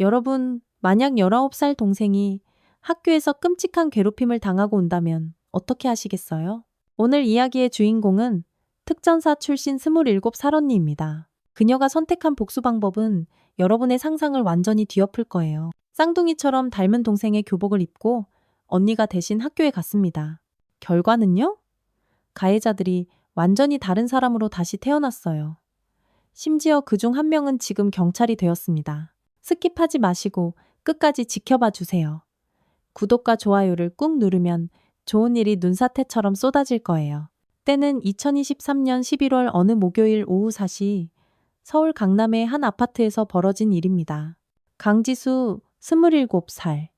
여러분, 만약 19살 동생이 학교에서 끔찍한 괴롭힘을 당하고 온다면 어떻게 하시겠어요? 오늘 이야기의 주인공은 특전사 출신 27살 언니입니다. 그녀가 선택한 복수 방법은 여러분의 상상을 완전히 뒤엎을 거예요. 쌍둥이처럼 닮은 동생의 교복을 입고 언니가 대신 학교에 갔습니다. 결과는요? 가해자들이 완전히 다른 사람으로 다시 태어났어요. 심지어 그 중 한 명은 지금 경찰이 되었습니다. 스킵하지 마시고 끝까지 지켜봐 주세요. 구독과 좋아요를 꾹 누르면 좋은 일이 눈사태처럼 쏟아질 거예요. 때는 2023년 11월 어느 목요일 오후 4시 서울 강남의 한 아파트에서 벌어진 일입니다. 강지수 27살.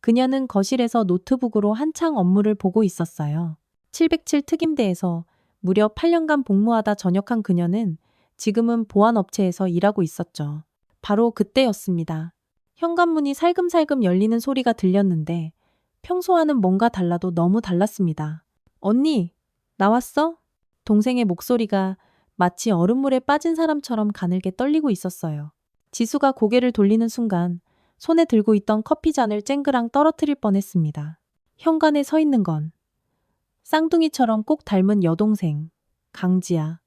그녀는 거실에서 노트북으로 한창 업무를 보고 있었어요. 707 특임대에서 무려 8년간 복무하다 전역한 그녀는 지금은 보안업체에서 일하고 있었죠. 바로 그때였습니다. 현관문이 살금살금 열리는 소리가 들렸는데 평소와는 뭔가 달라도 너무 달랐습니다. 언니, 나왔어? 동생의 목소리가 마치 얼음물에 빠진 사람처럼 가늘게 떨리고 있었어요. 지수가 고개를 돌리는 순간 손에 들고 있던 커피잔을 쨍그랑 떨어뜨릴 뻔했습니다. 현관에 서 있는 건 쌍둥이처럼 꼭 닮은 여동생, 강지아,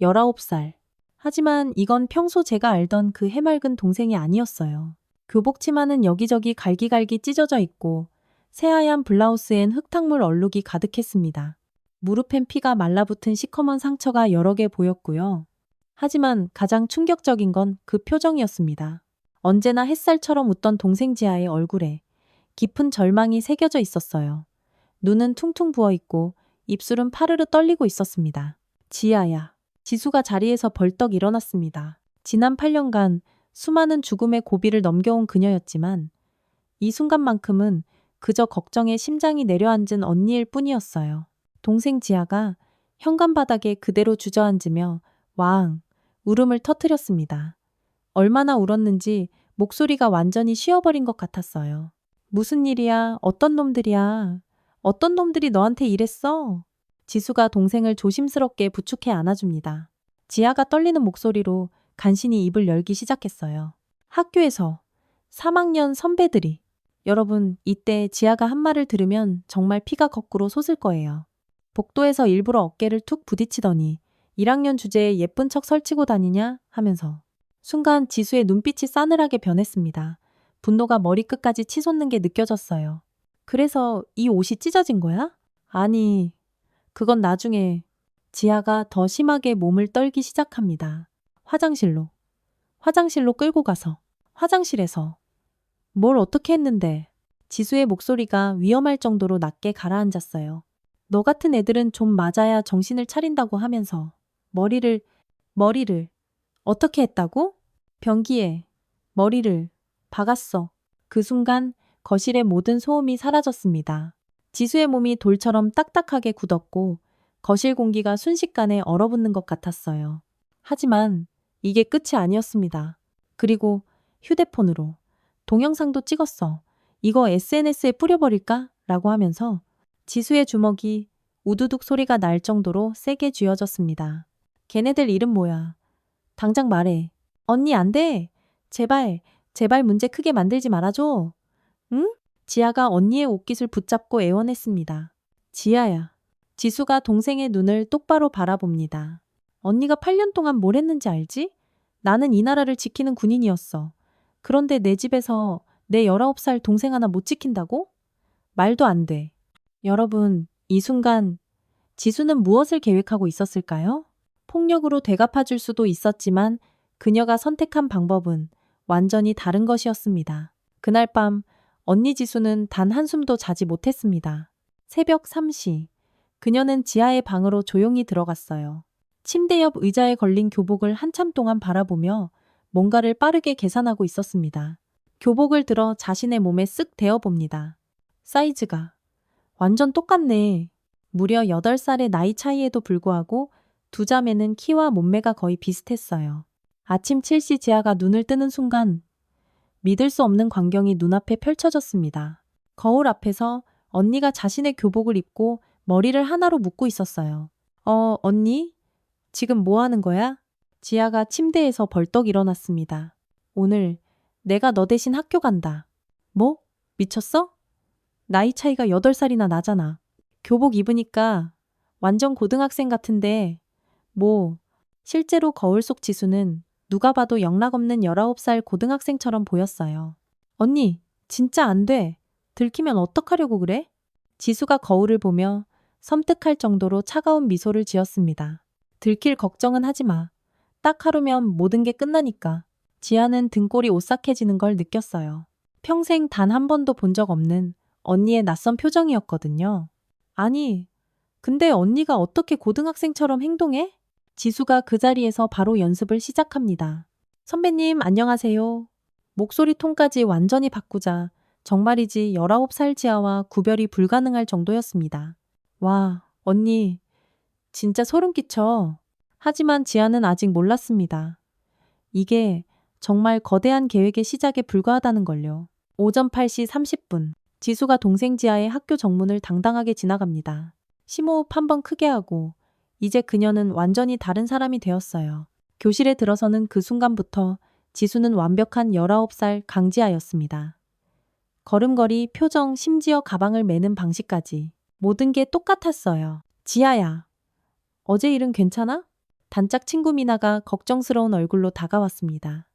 19살. 하지만 이건 평소 제가 알던 그 해맑은 동생이 아니었어요. 교복 치마는 여기저기 갈기갈기 찢어져 있고 새하얀 블라우스엔 흙탕물 얼룩이 가득했습니다. 무릎엔 피가 말라붙은 시커먼 상처가 여러 개 보였고요. 하지만 가장 충격적인 건 그 표정이었습니다. 언제나 햇살처럼 웃던 동생 지아의 얼굴에 깊은 절망이 새겨져 있었어요. 눈은 퉁퉁 부어 있고 입술은 파르르 떨리고 있었습니다. 지아야. 지수가 자리에서 벌떡 일어났습니다. 지난 8년간 수많은 죽음의 고비를 넘겨온 그녀였지만 이 순간만큼은 그저 걱정에 심장이 내려앉은 언니일 뿐이었어요. 동생 지아가 현관 바닥에 그대로 주저앉으며 왕 울음을 터뜨렸습니다. 얼마나 울었는지 목소리가 완전히 쉬어버린 것 같았어요. 무슨 일이야? 어떤 놈들이야? 어떤 놈들이 너한테 이랬어? 지수가 동생을 조심스럽게 부축해 안아줍니다. 지아가 떨리는 목소리로 간신히 입을 열기 시작했어요. 학교에서 3학년 선배들이 여러분 이때 지아가 한 말을 들으면 정말 피가 거꾸로 솟을 거예요. 복도에서 일부러 어깨를 툭 부딪히더니 1학년 주제에 예쁜 척 설치고 다니냐 하면서 순간 지수의 눈빛이 싸늘하게 변했습니다. 분노가 머리끝까지 치솟는 게 느껴졌어요. 그래서 이 옷이 찢어진 거야? 아니, 그건 나중에 지아가 더 심하게 몸을 떨기 시작합니다. 화장실로. 화장실로 끌고 가서. 화장실에서. 뭘 어떻게 했는데. 지수의 목소리가 위험할 정도로 낮게 가라앉았어요. 너 같은 애들은 좀 맞아야 정신을 차린다고 하면서 머리를, 머리를 어떻게 했다고? 변기에 머리를 박았어. 그 순간 거실의 모든 소음이 사라졌습니다. 지수의 몸이 돌처럼 딱딱하게 굳었고 거실 공기가 순식간에 얼어붙는 것 같았어요. 하지만 이게 끝이 아니었습니다. 그리고 휴대폰으로 동영상도 찍었어. 이거 SNS에 뿌려버릴까? 라고 하면서 지수의 주먹이 우두둑 소리가 날 정도로 세게 쥐어졌습니다. 걔네들 이름 뭐야? 당장 말해. 언니 안 돼. 제발, 제발 문제 크게 만들지 말아줘. 응? 지아가 언니의 옷깃을 붙잡고 애원했습니다. 지아야. 지수가 동생의 눈을 똑바로 바라봅니다. 언니가 8년 동안 뭘 했는지 알지? 나는 이 나라를 지키는 군인이었어. 그런데 내 집에서 내 19살 동생 하나 못 지킨다고? 말도 안 돼. 여러분, 이 순간 지수는 무엇을 계획하고 있었을까요? 폭력으로 되갚아줄 수도 있었지만 그녀가 선택한 방법은 완전히 다른 것이었습니다. 그날 밤 언니 지수는 단 한숨도 자지 못했습니다. 새벽 3시 그녀는 지하의 방으로 조용히 들어갔어요. 침대 옆 의자에 걸린 교복을 한참 동안 바라보며 뭔가를 빠르게 계산하고 있었습니다. 교복을 들어 자신의 몸에 쓱 대어 봅니다. 사이즈가 완전 똑같네. 무려 8살의 나이 차이에도 불구하고 두 자매는 키와 몸매가 거의 비슷했어요. 아침 7시 지아가 눈을 뜨는 순간 믿을 수 없는 광경이 눈앞에 펼쳐졌습니다. 거울 앞에서 언니가 자신의 교복을 입고 머리를 하나로 묶고 있었어요. 어, 언니? 지금 뭐 하는 거야? 지아가 침대에서 벌떡 일어났습니다. 오늘 내가 너 대신 학교 간다. 뭐? 미쳤어? 나이 차이가 8살이나 나잖아. 교복 입으니까 완전 고등학생 같은데, 뭐, 실제로 거울 속 지수는 누가 봐도 영락 없는 19살 고등학생처럼 보였어요. 언니, 진짜 안 돼. 들키면 어떡하려고 그래? 지수가 거울을 보며 섬뜩할 정도로 차가운 미소를 지었습니다. 들킬 걱정은 하지 마. 딱 하루면 모든 게 끝나니까. 지아는 등골이 오싹해지는 걸 느꼈어요. 평생 단 한 번도 본 적 없는 언니의 낯선 표정이었거든요. 아니, 근데 언니가 어떻게 고등학생처럼 행동해? 지수가 그 자리에서 바로 연습을 시작합니다. 선배님, 안녕하세요. 목소리 톤까지 완전히 바꾸자 정말이지 19살 지아와 구별이 불가능할 정도였습니다. 와, 언니, 진짜 소름 끼쳐. 하지만 지아는 아직 몰랐습니다. 이게 정말 거대한 계획의 시작에 불과하다는 걸요. 오전 8시 30분, 지수가 동생 지아의 학교 정문을 당당하게 지나갑니다. 심호흡 한 번 크게 하고, 이제 그녀는 완전히 다른 사람이 되었어요. 교실에 들어서는 그 순간부터 지수는 완벽한 19살 강지아였습니다. 걸음걸이, 표정, 심지어 가방을 매는 방식까지 모든 게 똑같았어요. 지아야, 어제 일은 괜찮아? 단짝 친구 미나가 걱정스러운 얼굴로 다가왔습니다.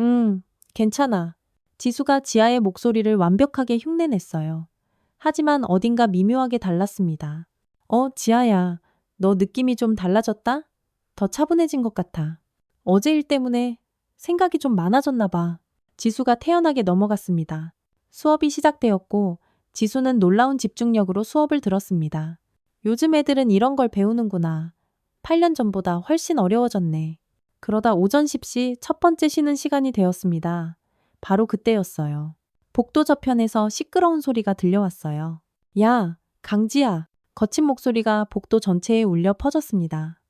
음, 괜찮아. 지수가 지아의 목소리를 완벽하게 흉내냈어요. 하지만 어딘가 미묘하게 달랐습니다. 어, 지아야, 너 느낌이 좀 달라졌다? 더 차분해진 것 같아. 어제 일 때문에 생각이 좀 많아졌나 봐. 지수가 태연하게 넘어갔습니다. 수업이 시작되었고 지수는 놀라운 집중력으로 수업을 들었습니다. 요즘 애들은 이런 걸 배우는구나. 8년 전보다 훨씬 어려워졌네. 그러다 오전 10시 첫 번째 쉬는 시간이 되었습니다. 바로 그때였어요. 복도 저편에서 시끄러운 소리가 들려왔어요. 야, 강지야. 거친 목소리가 복도 전체에 울려 퍼졌습니다.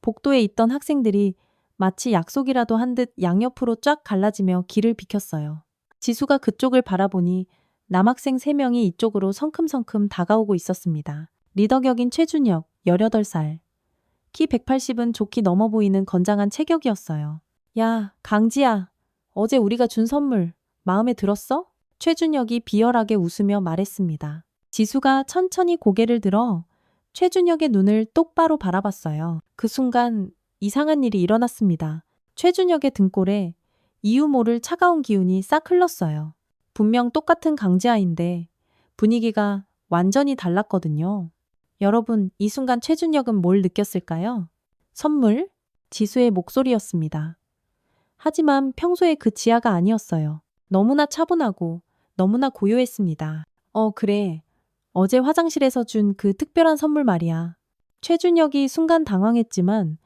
복도에 있던 학생들이 마치 약속이라도 한 듯 양옆으로 쫙 갈라지며 길을 비켰어요. 지수가 그쪽을 바라보니 남학생 3명이 이쪽으로 성큼성큼 다가오고 있었습니다. 리더 격인 최준혁, 18살. 키 180은 좋게 넘어 보이는 건장한 체격이었어요. 야, 강지야. 어제 우리가 준 선물 마음에 들었어? 최준혁이 비열하게 웃으며 말했습니다. 지수가 천천히 고개를 들어 최준혁의 눈을 똑바로 바라봤어요. 그 순간 이상한 일이 일어났습니다. 최준혁의 등골에 이유 모를 차가운 기운이 싹 흘렀어요. 분명 똑같은 강지아인데 분위기가 완전히 달랐거든요. 여러분, 이 순간 최준혁은 뭘 느꼈을까요? 선물? 지수의 목소리였습니다. 하지만 평소에 그 지아가 아니었어요. 너무나 차분하고 너무나 고요했습니다. 어, 그래. 어제 화장실에서 준 그 특별한 선물 말이야. 최준혁이 순간 당황했지만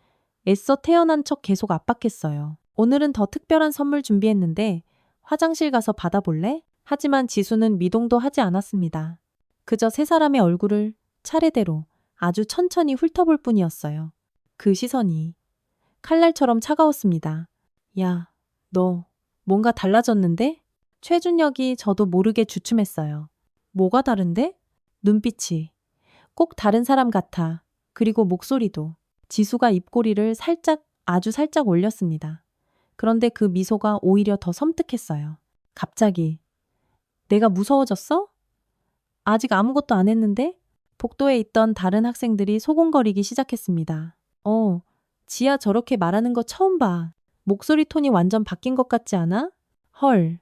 애써 태어난 척 계속 압박했어요. 오늘은 더 특별한 선물 준비했는데 화장실 가서 받아볼래? 하지만 지수는 미동도 하지 않았습니다. 그저 세 사람의 얼굴을 차례대로 아주 천천히 훑어볼 뿐이었어요. 그 시선이 칼날처럼 차가웠습니다. 야, 너 뭔가 달라졌는데? 최준혁이 저도 모르게 주춤했어요. 뭐가 다른데? 눈빛이 꼭 다른 사람 같아. 그리고 목소리도 지수가 입꼬리를 살짝 아주 살짝 올렸습니다. 그런데 그 미소가 오히려 더 섬뜩했어요. 갑자기 내가 무서워졌어? 아직 아무것도 안 했는데? 복도에 있던 다른 학생들이 소곤거리기 시작했습니다. 어, 지아 저렇게 말하는 거 처음 봐. 목소리 톤이 완전 바뀐 것 같지 않아? 헐.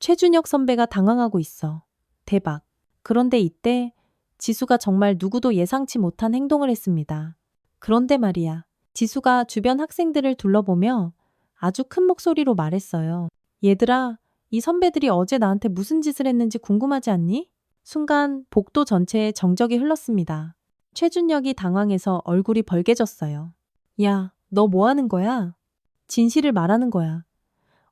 최준혁 선배가 당황하고 있어. 대박. 그런데 이때 지수가 정말 누구도 예상치 못한 행동을 했습니다. 그런데 말이야. 지수가 주변 학생들을 둘러보며 아주 큰 목소리로 말했어요. 얘들아, 이 선배들이 어제 나한테 무슨 짓을 했는지 궁금하지 않니? 순간 복도 전체에 정적이 흘렀습니다. 최준혁이 당황해서 얼굴이 벌개졌어요. 야, 너 뭐 하는 거야? 진실을 말하는 거야.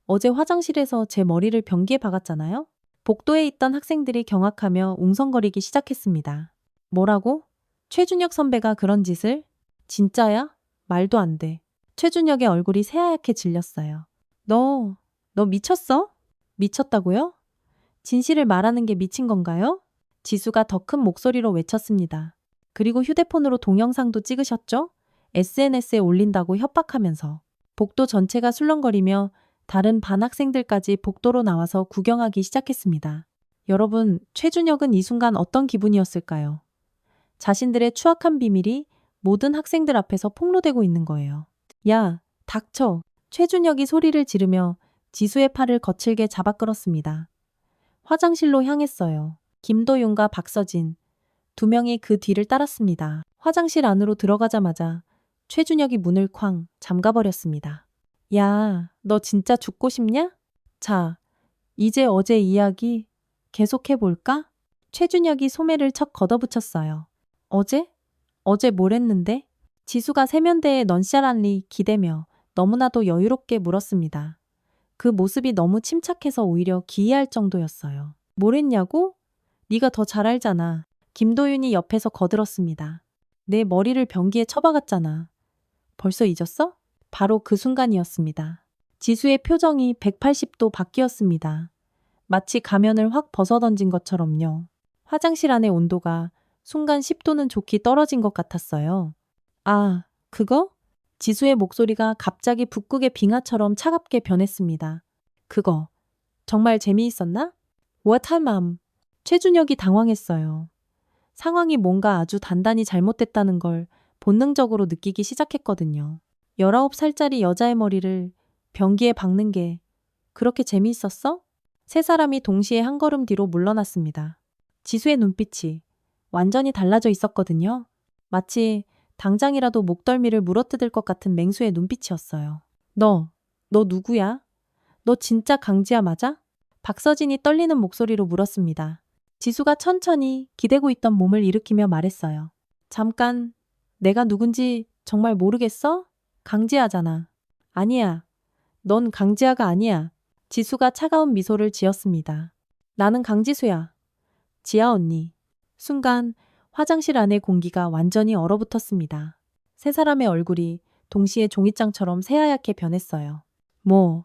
어제 화장실에서 제 머리를 변기에 박았잖아요? 복도에 있던 학생들이 경악하며 웅성거리기 시작했습니다. 뭐라고? 최준혁 선배가 그런 짓을? 진짜야? 말도 안 돼. 최준혁의 얼굴이 새하얗게 질렸어요. 너, 너 미쳤어? 미쳤다고요? 진실을 말하는 게 미친 건가요? 지수가 더 큰 목소리로 외쳤습니다. 그리고 휴대폰으로 동영상도 찍으셨죠? SNS에 올린다고 협박하면서 복도 전체가 술렁거리며 다른 반 학생들까지 복도로 나와서 구경하기 시작했습니다. 여러분, 최준혁은 이 순간 어떤 기분이었을까요? 자신들의 추악한 비밀이 모든 학생들 앞에서 폭로되고 있는 거예요. 야, 닥쳐. 최준혁이 소리를 지르며 지수의 팔을 거칠게 잡아 끌었습니다. 화장실로 향했어요. 김도윤과 박서진. 두 명이 그 뒤를 따랐습니다. 화장실 안으로 들어가자마자 최준혁이 문을 쾅 잠가버렸습니다. 야, 너 진짜 죽고 싶냐? 자, 이제 어제 이야기 계속해볼까? 최준혁이 소매를 척 걷어붙였어요. 어제? 어제 뭘 했는데? 지수가 세면대에 넌샤란리 기대며 너무나도 여유롭게 물었습니다. 그 모습이 너무 침착해서 오히려 기이할 정도였어요. 뭘 했냐고? 네가 더 잘 알잖아. 김도윤이 옆에서 거들었습니다. 내 머리를 변기에 쳐박았잖아. 벌써 잊었어? 바로 그 순간이었습니다. 지수의 표정이 180도 바뀌었습니다. 마치 가면을 확 벗어던진 것처럼요. 화장실 안의 온도가 순간 10도는 좋게 떨어진 것 같았어요. 아, 그거? 지수의 목소리가 갑자기 북극의 빙하처럼 차갑게 변했습니다. 그거 정말 재미있었나? What a mom. 최준혁이 당황했어요. 상황이 뭔가 아주 단단히 잘못됐다는 걸 본능적으로 느끼기 시작했거든요. 19살짜리 여자의 머리를 변기에 박는 게 그렇게 재미있었어? 세 사람이 동시에 한 걸음 뒤로 물러났습니다. 지수의 눈빛이 완전히 달라져 있었거든요. 마치 당장이라도 목덜미를 물어뜯을 것 같은 맹수의 눈빛이었어요. 너, 너 누구야? 너 진짜 강지야 맞아? 박서진이 떨리는 목소리로 물었습니다. 지수가 천천히 기대고 있던 몸을 일으키며 말했어요. 잠깐, 내가 누군지 정말 모르겠어? 강지아잖아. 아니야. 넌 강지아가 아니야. 지수가 차가운 미소를 지었습니다. 나는 강지수야. 지아 언니. 순간 화장실 안의 공기가 완전히 얼어붙었습니다. 세 사람의 얼굴이 동시에 종이장처럼 새하얗게 변했어요. 뭐,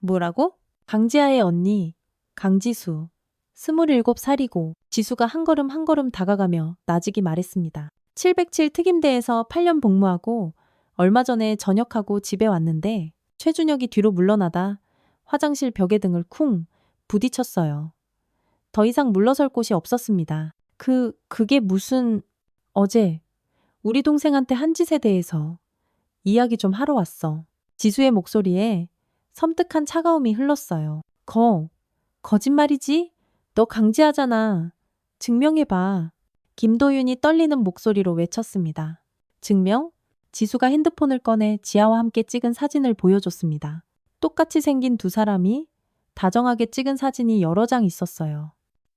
뭐라고? 강지아의 언니, 강지수. 스물일곱 살이고 지수가 한 걸음 한 걸음 다가가며 나직이 말했습니다. 707 특임대에서 8년 복무하고 얼마 전에 전역하고 집에 왔는데 최준혁이 뒤로 물러나다 화장실 벽에 등을 쿵 부딪혔어요. 더 이상 물러설 곳이 없었습니다. 그, 그게 무슨, 어제, 우리 동생한테 한 짓에 대해서 이야기 좀 하러 왔어. 지수의 목소리에 섬뜩한 차가움이 흘렀어요. 거, 거짓말이지? 너 강지하잖아. 증명해봐. 김도윤이 떨리는 목소리로 외쳤습니다. 증명? 지수가 핸드폰을 꺼내 지아와 함께 찍은 사진을 보여줬습니다. 똑같이 생긴 두 사람이 다정하게 찍은 사진이 여러 장 있었어요.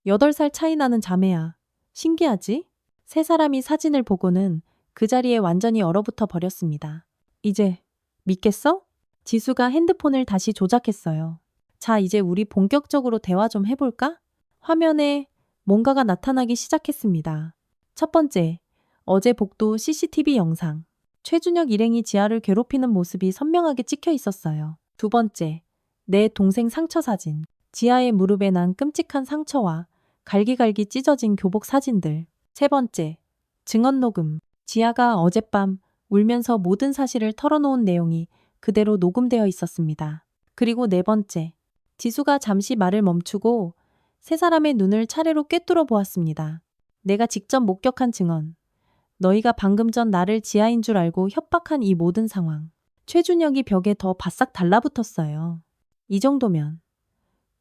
8살 차이 나는 자매야. 신기하지? 세 사람이 사진을 보고는 그 자리에 완전히 얼어붙어 버렸습니다. 이제 믿겠어? 지수가 핸드폰을 다시 조작했어요. 자, 이제 우리 본격적으로 대화 좀 해볼까? 화면에 뭔가가 나타나기 시작했습니다. 첫 번째, 어제 복도 CCTV 영상. 최준혁 일행이 지아를 괴롭히는 모습이 선명하게 찍혀 있었어요. 두 번째, 내 동생 상처 사진. 지아의 무릎에 난 끔찍한 상처와 갈기갈기 찢어진 교복 사진들. 세 번째, 증언 녹음. 지아가 어젯밤 울면서 모든 사실을 털어놓은 내용이 그대로 녹음되어 있었습니다. 그리고 네 번째, 지수가 잠시 말을 멈추고 세 사람의 눈을 차례로 꿰뚫어 보았습니다. 내가 직접 목격한 증언. 너희가 방금 전 나를 지아인 줄 알고 협박한 이 모든 상황. 최준혁이 벽에 더 바싹 달라붙었어요. 이 정도면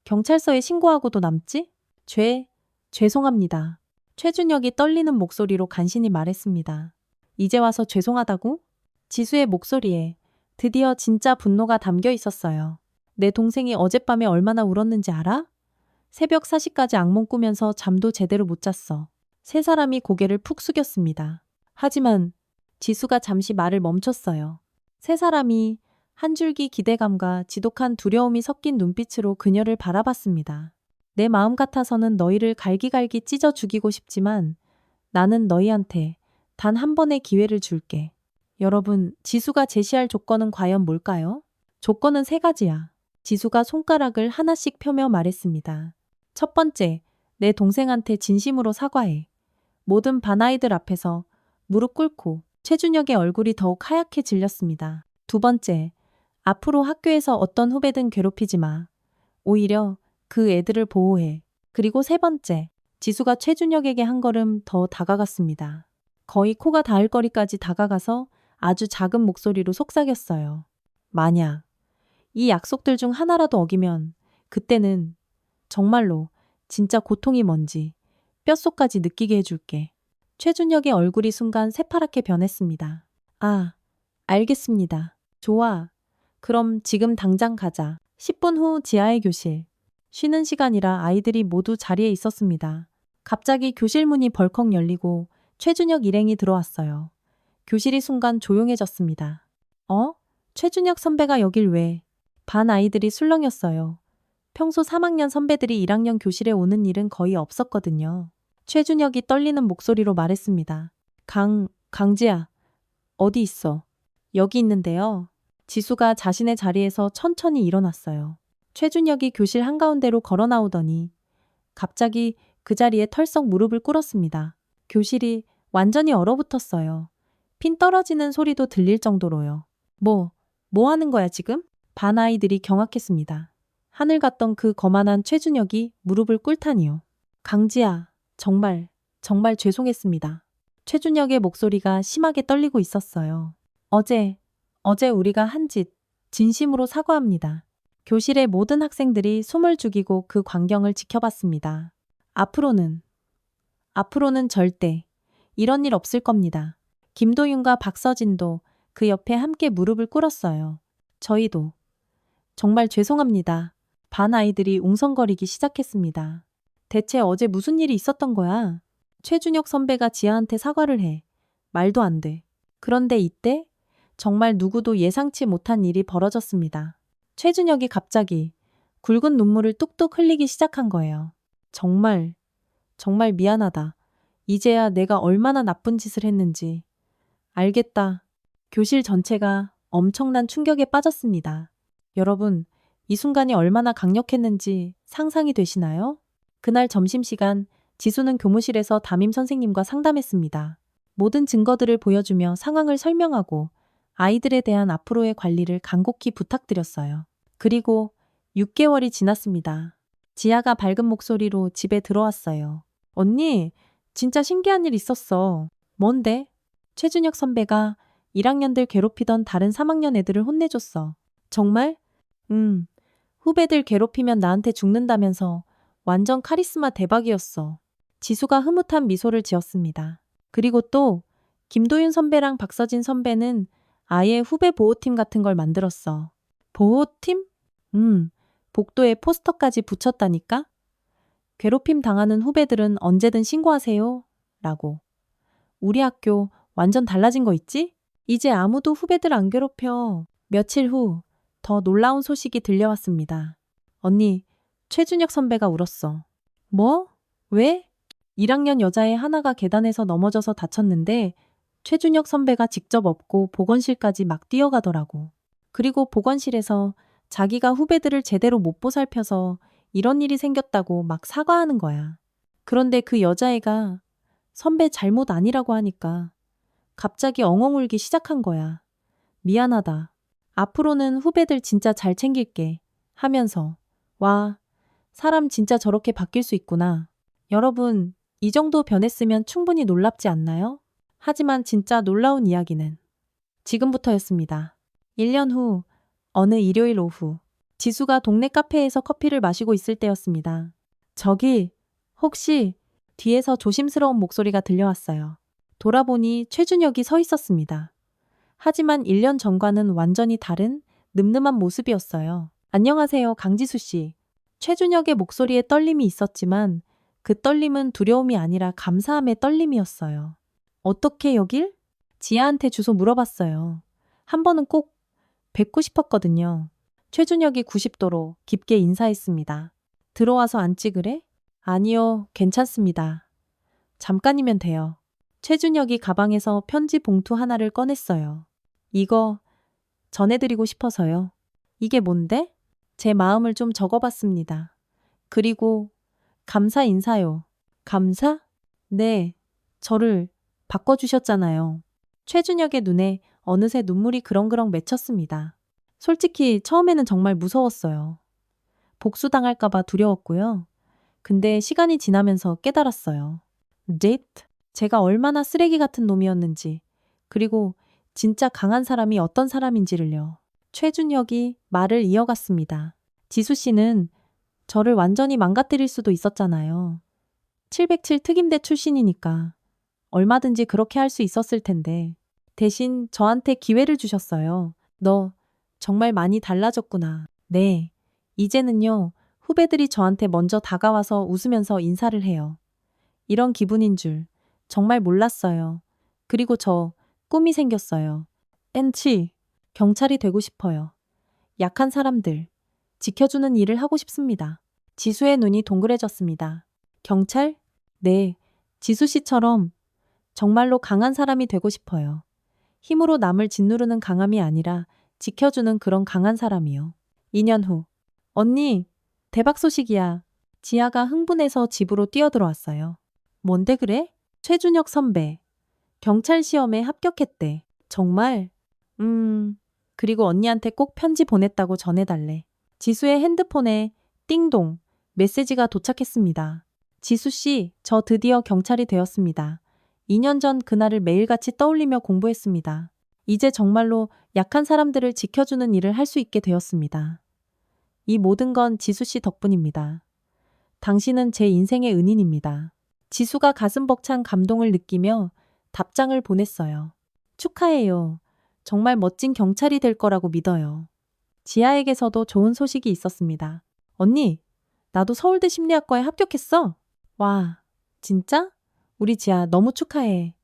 경찰서에 신고하고도 남지? 죄, 죄송합니다. 최준혁이 떨리는 목소리로 간신히 말했습니다. 이제 와서 죄송하다고? 지수의 목소리에 드디어 진짜 분노가 담겨 있었어요. 내 동생이 어젯밤에 얼마나 울었는지 알아? 새벽 4시까지 악몽 꾸면서 잠도 제대로 못 잤어. 세 사람이 고개를 푹 숙였습니다. 하지만 지수가 잠시 말을 멈췄어요. 세 사람이 한 줄기 기대감과 지독한 두려움이 섞인 눈빛으로 그녀를 바라봤습니다. 내 마음 같아서는 너희를 갈기갈기 찢어 죽이고 싶지만 나는 너희한테 단 한 번의 기회를 줄게. 여러분, 지수가 제시할 조건은 과연 뭘까요? 조건은 세 가지야. 지수가 손가락을 하나씩 펴며 말했습니다. 첫 번째, 내 동생한테 진심으로 사과해. 모든 반아이들 앞에서 무릎 꿇고 최준혁의 얼굴이 더욱 하얗게 질렸습니다. 두 번째, 앞으로 학교에서 어떤 후배든 괴롭히지 마. 오히려 그 애들을 보호해. 그리고 세 번째, 지수가 최준혁에게 한 걸음 더 다가갔습니다. 거의 코가 닿을 거리까지 다가가서 아주 작은 목소리로 속삭였어요. 만약 이 약속들 중 하나라도 어기면 그때는 정말로 진짜 고통이 뭔지 뼛속까지 느끼게 해줄게. 최준혁의 얼굴이 순간 새파랗게 변했습니다. 아, 알겠습니다. 좋아. 그럼 지금 당장 가자. 10분 후 지하의 교실. 쉬는 시간이라 아이들이 모두 자리에 있었습니다. 갑자기 교실 문이 벌컥 열리고 최준혁 일행이 들어왔어요. 교실이 순간 조용해졌습니다. 어? 최준혁 선배가 여길 왜? 반 아이들이 술렁였어요. 평소 3학년 선배들이 1학년 교실에 오는 일은 거의 없었거든요. 최준혁이 떨리는 목소리로 말했습니다. 강, 강지야. 어디 있어? 여기 있는데요. 지수가 자신의 자리에서 천천히 일어났어요. 최준혁이 교실 한가운데로 걸어 나오더니 갑자기 그 자리에 털썩 무릎을 꿇었습니다. 교실이 완전히 얼어붙었어요. 핀 떨어지는 소리도 들릴 정도로요. 뭐, 뭐 하는 거야 지금? 반 아이들이 경악했습니다. 하늘 갔던 그 거만한 최준혁이 무릎을 꿇다니요. 강지야, 정말, 정말 죄송했습니다. 최준혁의 목소리가 심하게 떨리고 있었어요. 어제, 어제 우리가 한 짓, 진심으로 사과합니다. 교실의 모든 학생들이 숨을 죽이고 그 광경을 지켜봤습니다. 앞으로는, 앞으로는 절대 이런 일 없을 겁니다. 김도윤과 박서진도 그 옆에 함께 무릎을 꿇었어요. 저희도 정말 죄송합니다. 반 아이들이 웅성거리기 시작했습니다. 대체 어제 무슨 일이 있었던 거야? 최준혁 선배가 지아한테 사과를 해. 말도 안 돼. 그런데 이때 정말 누구도 예상치 못한 일이 벌어졌습니다. 최준혁이 갑자기 굵은 눈물을 뚝뚝 흘리기 시작한 거예요. 정말, 정말 미안하다. 이제야 내가 얼마나 나쁜 짓을 했는지. 알겠다. 교실 전체가 엄청난 충격에 빠졌습니다. 여러분, 이 순간이 얼마나 강력했는지 상상이 되시나요? 그날 점심시간 지수는 교무실에서 담임 선생님과 상담했습니다. 모든 증거들을 보여주며 상황을 설명하고 아이들에 대한 앞으로의 관리를 간곡히 부탁드렸어요. 그리고 6개월이 지났습니다. 지아가 밝은 목소리로 집에 들어왔어요. 언니, 진짜 신기한 일 있었어. 뭔데? 최준혁 선배가 1학년들 괴롭히던 다른 3학년 애들을 혼내줬어. 정말? 음. 후배들 괴롭히면 나한테 죽는다면서 완전 카리스마 대박이었어. 지수가 흐뭇한 미소를 지었습니다. 그리고 또 김도윤 선배랑 박서진 선배는 아예 후배 보호팀 같은 걸 만들었어. 보호팀? 음, 복도에 포스터까지 붙였다니까? 괴롭힘 당하는 후배들은 언제든 신고하세요. 라고. 우리 학교 완전 달라진 거 있지? 이제 아무도 후배들 안 괴롭혀. 며칠 후 더 놀라운 소식이 들려왔습니다. 언니, 최준혁 선배가 울었어. 뭐? 왜? 1학년 여자애 하나가 계단에서 넘어져서 다쳤는데 최준혁 선배가 직접 업고 보건실까지 막 뛰어가더라고. 그리고 보건실에서 자기가 후배들을 제대로 못 보살펴서 이런 일이 생겼다고 막 사과하는 거야. 그런데 그 여자애가 선배 잘못 아니라고 하니까 갑자기 엉엉 울기 시작한 거야. 미안하다. 앞으로는 후배들 진짜 잘 챙길게. 하면서 와, 사람 진짜 저렇게 바뀔 수 있구나. 여러분, 이 정도 변했으면 충분히 놀랍지 않나요? 하지만 진짜 놀라운 이야기는 지금부터였습니다. 1년 후, 어느 일요일 오후, 지수가 동네 카페에서 커피를 마시고 있을 때였습니다. 저기, 혹시 뒤에서 조심스러운 목소리가 들려왔어요. 돌아보니 최준혁이 서 있었습니다. 하지만 1년 전과는 완전히 다른 늠름한 모습이었어요. 안녕하세요, 강지수 씨. 최준혁의 목소리에 떨림이 있었지만 그 떨림은 두려움이 아니라 감사함의 떨림이었어요. 어떻게 여길? 지아한테 주소 물어봤어요. 한 번은 꼭 뵙고 싶었거든요. 최준혁이 90도로 깊게 인사했습니다. 들어와서 안 찍으래? 아니요, 괜찮습니다. 잠깐이면 돼요. 최준혁이 가방에서 편지 봉투 하나를 꺼냈어요. 이거 전해드리고 싶어서요. 이게 뭔데? 제 마음을 좀 적어봤습니다. 그리고 감사 인사요. 감사? 네, 저를 바꿔주셨잖아요. 최준혁의 눈에 어느새 눈물이 그렁그렁 맺혔습니다. 솔직히 처음에는 정말 무서웠어요. 복수당할까봐 두려웠고요. 근데 시간이 지나면서 깨달았어요. 데이트? 제가 얼마나 쓰레기 같은 놈이었는지, 그리고 진짜 강한 사람이 어떤 사람인지를요. 최준혁이 말을 이어갔습니다. 지수 씨는 저를 완전히 망가뜨릴 수도 있었잖아요. 707 특임대 출신이니까 얼마든지 그렇게 할 수 있었을 텐데 대신 저한테 기회를 주셨어요. 너 정말 많이 달라졌구나. 네. 이제는요, 후배들이 저한테 먼저 다가와서 웃으면서 인사를 해요. 이런 기분인 줄 정말 몰랐어요. 그리고 저 꿈이 생겼어요. 엔치, 경찰이 되고 싶어요. 약한 사람들, 지켜주는 일을 하고 싶습니다. 지수의 눈이 동그래졌습니다. 경찰? 네, 지수 씨처럼 정말로 강한 사람이 되고 싶어요. 힘으로 남을 짓누르는 강함이 아니라 지켜주는 그런 강한 사람이요. 2년 후. 언니, 대박 소식이야. 지아가 흥분해서 집으로 뛰어들어왔어요. 뭔데 그래? 최준혁 선배. 경찰 시험에 합격했대. 정말? 음, 그리고 언니한테 꼭 편지 보냈다고 전해달래. 지수의 핸드폰에 띵동 메시지가 도착했습니다. 지수 씨, 저 드디어 경찰이 되었습니다. 2년 전 그날을 매일같이 떠올리며 공부했습니다. 이제 정말로 약한 사람들을 지켜주는 일을 할 수 있게 되었습니다. 이 모든 건 지수 씨 덕분입니다. 당신은 제 인생의 은인입니다. 지수가 가슴 벅찬 감동을 느끼며 답장을 보냈어요. 축하해요. 정말 멋진 경찰이 될 거라고 믿어요. 지아에게서도 좋은 소식이 있었습니다. 언니, 나도 서울대 심리학과에 합격했어. 와, 진짜? 우리 지아 너무 축하해.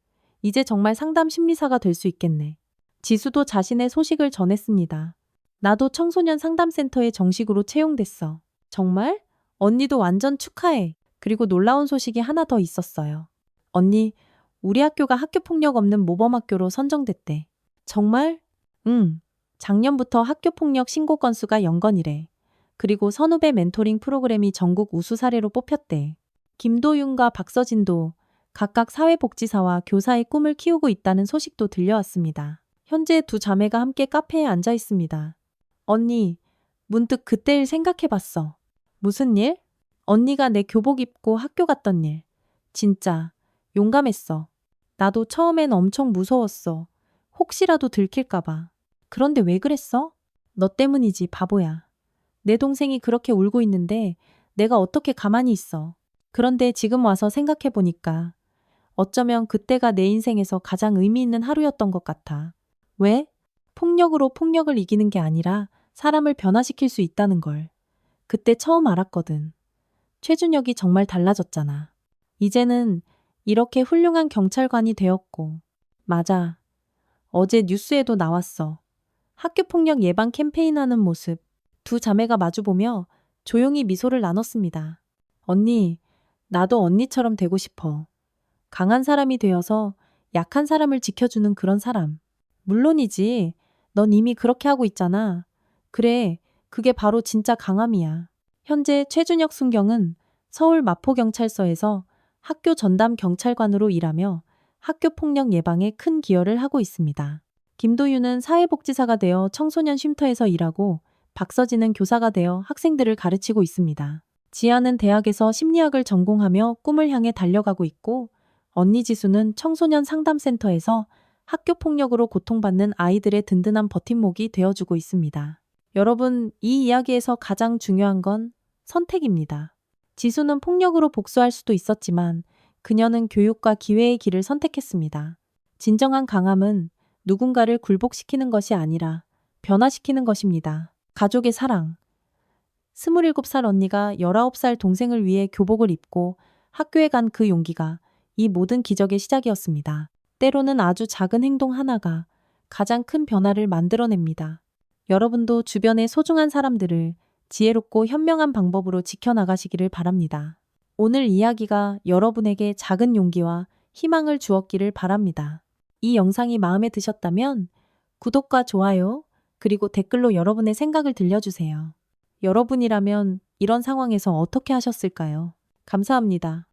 이제 정말 상담 심리사가 될 수 있겠네. 지수도 자신의 소식을 전했습니다. 나도 청소년 상담센터에 정식으로 채용됐어. 정말? 언니도 완전 축하해. 그리고 놀라운 소식이 하나 더 있었어요. 언니, 우리 학교가 학교폭력 없는 모범학교로 선정됐대. 정말? 응. 작년부터 학교 폭력 신고 건수가 0건이래. 그리고 선후배 멘토링 프로그램이 전국 우수 사례로 뽑혔대. 김도윤과 박서진도 각각 사회복지사와 교사의 꿈을 키우고 있다는 소식도 들려왔습니다. 현재 두 자매가 함께 카페에 앉아 있습니다. 언니, 문득 그때 일 생각해 봤어. 무슨 일? 언니가 내 교복 입고 학교 갔던 일. 진짜 용감했어. 나도 처음엔 엄청 무서웠어. 혹시라도 들킬까봐. 그런데 왜 그랬어? 너 때문이지, 바보야. 내 동생이 그렇게 울고 있는데 내가 어떻게 가만히 있어. 그런데 지금 와서 생각해보니까 어쩌면 그때가 내 인생에서 가장 의미 있는 하루였던 것 같아. 왜? 폭력으로 폭력을 이기는 게 아니라 사람을 변화시킬 수 있다는 걸. 그때 처음 알았거든. 최준혁이 정말 달라졌잖아. 이제는 이렇게 훌륭한 경찰관이 되었고. 맞아. 어제 뉴스에도 나왔어. 학교폭력 예방 캠페인 하는 모습. 두 자매가 마주보며 조용히 미소를 나눴습니다. 언니, 나도 언니처럼 되고 싶어. 강한 사람이 되어서 약한 사람을 지켜주는 그런 사람. 물론이지. 넌 이미 그렇게 하고 있잖아. 그래, 그게 바로 진짜 강함이야. 현재 최준혁 순경은 서울 마포경찰서에서 학교 전담 경찰관으로 일하며 학교 폭력 예방에 큰 기여를 하고 있습니다. 김도윤은 사회복지사가 되어 청소년 쉼터에서 일하고 박서진은 교사가 되어 학생들을 가르치고 있습니다. 지아는 대학에서 심리학을 전공하며 꿈을 향해 달려가고 있고 언니 지수는 청소년 상담센터에서 학교 폭력으로 고통받는 아이들의 든든한 버팀목이 되어주고 있습니다. 여러분, 이 이야기에서 가장 중요한 건 선택입니다. 지수는 폭력으로 복수할 수도 있었지만 그녀는 교육과 기회의 길을 선택했습니다. 진정한 강함은 누군가를 굴복시키는 것이 아니라 변화시키는 것입니다. 가족의 사랑. 27살 언니가 19살 동생을 위해 교복을 입고 학교에 간 그 용기가 이 모든 기적의 시작이었습니다. 때로는 아주 작은 행동 하나가 가장 큰 변화를 만들어냅니다. 여러분도 주변의 소중한 사람들을 지혜롭고 현명한 방법으로 지켜나가시기를 바랍니다. 오늘 이야기가 여러분에게 작은 용기와 희망을 주었기를 바랍니다. 이 영상이 마음에 드셨다면 구독과 좋아요, 그리고 댓글로 여러분의 생각을 들려주세요. 여러분이라면 이런 상황에서 어떻게 하셨을까요? 감사합니다.